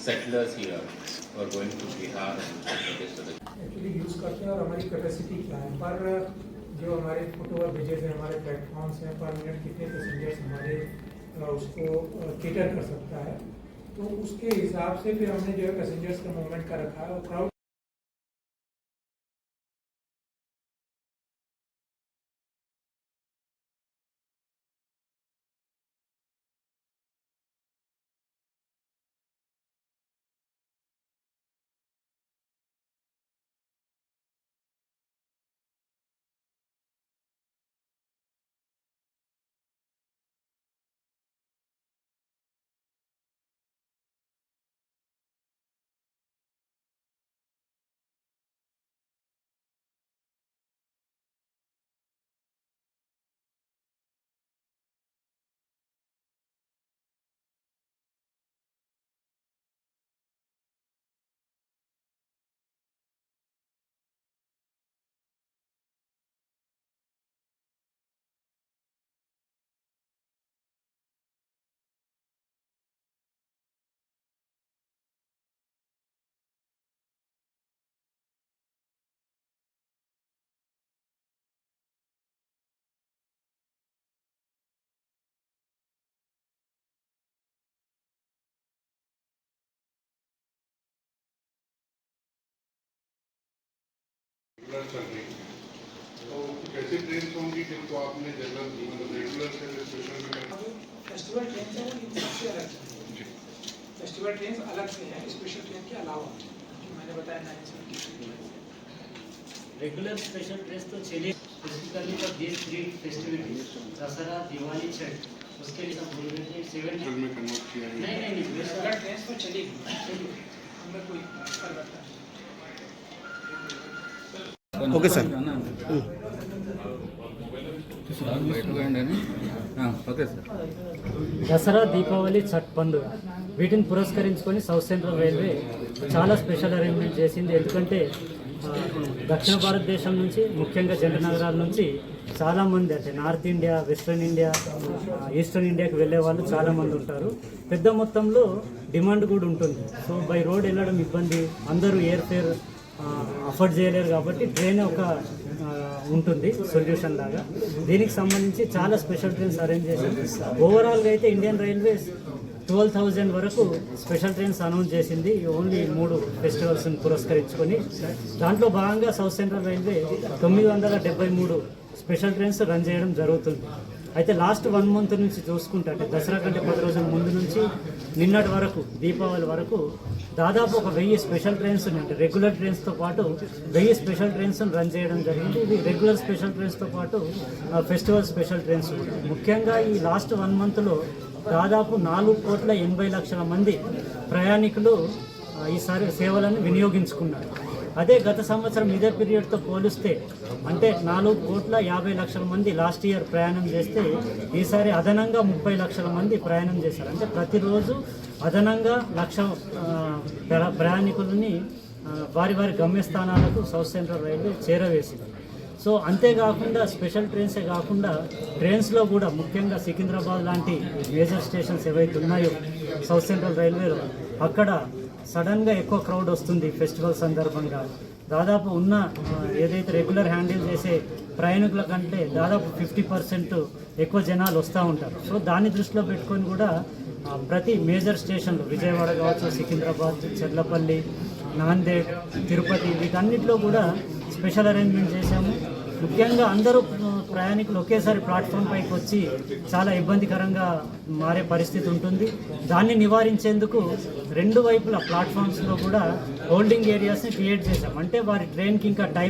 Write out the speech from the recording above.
settlers here, who are going to Bihar and करते हैं और हमारी कैपेसिटी क्या है पर जो हमारे फ़ोटो और ब्रिजेज हैं, हमारे प्लेटफॉर्म्स हैं पर मिनट कितने पैसेंजर्स हमारे उसको केटर कर सकता है? तो उसके हिसाब से फिर हमने जो है पैसेंजर्स का मूवमेंट कर रखा है। और क्राउड रेगुलर चल रही है। तो कैसी ट्रेन होंगी जिनको आपने जनरल मतलब रेगुलर से स्पेशल में फेस्टिवल ट्रेन है वो इन अलग है। फेस्टिवल ट्रेन अलग से है स्पेशल ट्रेन के अलावा। जो मैंने बताया नाइन रेगुलर स्पेशल ड्रेस तो चले basically for this three festivities Dasara Diwali Chhath उसके लिए सब बोल रहे थे सेवन। में कन्वर्ट किया नहीं नहीं नहीं अलग ट्रेन तो चलेगी। चलेगी हमें कोई ఓకే సార్. దసరా దీపావళి ఛట్ పండుగ. వీటిని పురస్కరించుకొని సౌత్ సెంట్రల్ రైల్వే చాలా స్పెషల్ అరేంజ్మెంట్ చేసింది. ఎందుకంటే దక్షిణ భారతదేశం నుంచి ముఖ్యంగా జంట నగరాల నుంచి చాలామంది అంటే north India western India eastern ఇండియాకి వెళ్ళే వాళ్ళు చాలామంది ఉంటారు. పెద్ద మొత్తంలో డిమాండ్ కూడా ఉంటుంది. సో బై రోడ్ వెళ్ళడం ఇబ్బంది. అందరూ ఎయిర్ ఫేర్ అఫోర్డ్ చేయలేరు కాబట్టి ట్రైన్ ఒక ఉంటుంది సొల్యూషన్ లాగా. దీనికి సంబంధించి చాలా స్పెషల్ ట్రైన్స్ అరేంజ్ చేశాం. ఓవరాల్గా అయితే ఇండియన్ రైల్వేస్ ట్వెల్వ్ థౌజండ్ వరకు స్పెషల్ ట్రైన్స్ అనౌన్స్ చేసింది. ఓన్లీ మూడు ఫెస్టివల్స్ని పురస్కరించుకొని. దాంట్లో భాగంగా సౌత్ సెంట్రల్ రైల్వే తొమ్మిది వందల డెబ్బై మూడు స్పెషల్ ట్రైన్స్ రన్ చేయడం జరుగుతుంది. అయితే లాస్ట్ వన్ మంత్ నుంచి చూసుకుంటే అంటే దసరా కంటే పది రోజుల ముందు నుంచి నిన్నటి వరకు దీపావళి వరకు దాదాపు ఒక వెయ్యి స్పెషల్ ట్రైన్స్ ఉన్నాయి. అంటే రెగ్యులర్ ట్రైన్స్తో పాటు వెయ్యి స్పెషల్ ట్రైన్స్ రన్ చేయడం జరిగింది. ఇది రెగ్యులర్ స్పెషల్ ట్రైన్స్తో పాటు ఫెస్టివల్ స్పెషల్ ట్రైన్స్ ముఖ్యంగా ఈ లాస్ట్ వన్ మంత్లో దాదాపు నాలుగు కోట్ల ఎనభై లక్షల మంది ప్రయాణికులు ఈసారి సేవలను వినియోగించుకున్నారు. అదే గత సంవత్సరం ఇదే పీరియడ్తో పోలిస్తే అంటే నాలుగు కోట్ల యాభై లక్షల మంది లాస్ట్ ఇయర్ ప్రయాణం చేస్తే ఈసారి అదనంగా ముప్పై లక్షల మంది ప్రయాణం చేశారు. అంటే ప్రతిరోజు అదనంగా లక్ష ప్రయాణికులని వారి వారి గమ్యస్థానాలకు సౌత్ సెంట్రల్ రైల్వే చేరవేసింది. సో అంతేకాకుండా స్పెషల్ ట్రైన్సే కాకుండా ట్రైన్స్లో కూడా ముఖ్యంగా సికింద్రాబాద్ లాంటి మేజర్ స్టేషన్స్ ఏవైతే ఉన్నాయో సౌత్ సెంట్రల్ రైల్వేలో అక్కడ సడన్గా ఎక్కువ క్రౌడ్ వస్తుంది ఫెస్టివల్ సందర్భంగా. దాదాపు ఉన్న ఏదైతే రెగ్యులర్ హ్యాండిల్ చేసే ప్రయాణికుల కంటే దాదాపు ఫిఫ్టీ పర్సెంట్ ఎక్కువ జనాలు వస్తూ ఉంటారు. సో దాన్ని దృష్టిలో పెట్టుకొని కూడా ప్రతి మేజర్ స్టేషన్లు విజయవాడ కావచ్చు సికింద్రాబాద్ చెర్లపల్లి నాందేడ్ తిరుపతి వీటన్నిటిలో కూడా స్పెషల్ అరేంజ్మెంట్ చేశాము. ముఖ్యంగా అందరూ ప్రయాణికులు ఒకేసారి ప్లాట్ఫామ్ పైకి వచ్చి చాలా ఇబ్బందికరంగా మారే పరిస్థితి ఉంటుంది. దాన్ని నివారించేందుకు రెండు వైపుల ప్లాట్ఫామ్స్లో కూడా హోల్డింగ్ ఏరియాస్ని క్రియేట్ చేశాం. అంటే వారి ట్రైన్కి ఇంకా టైం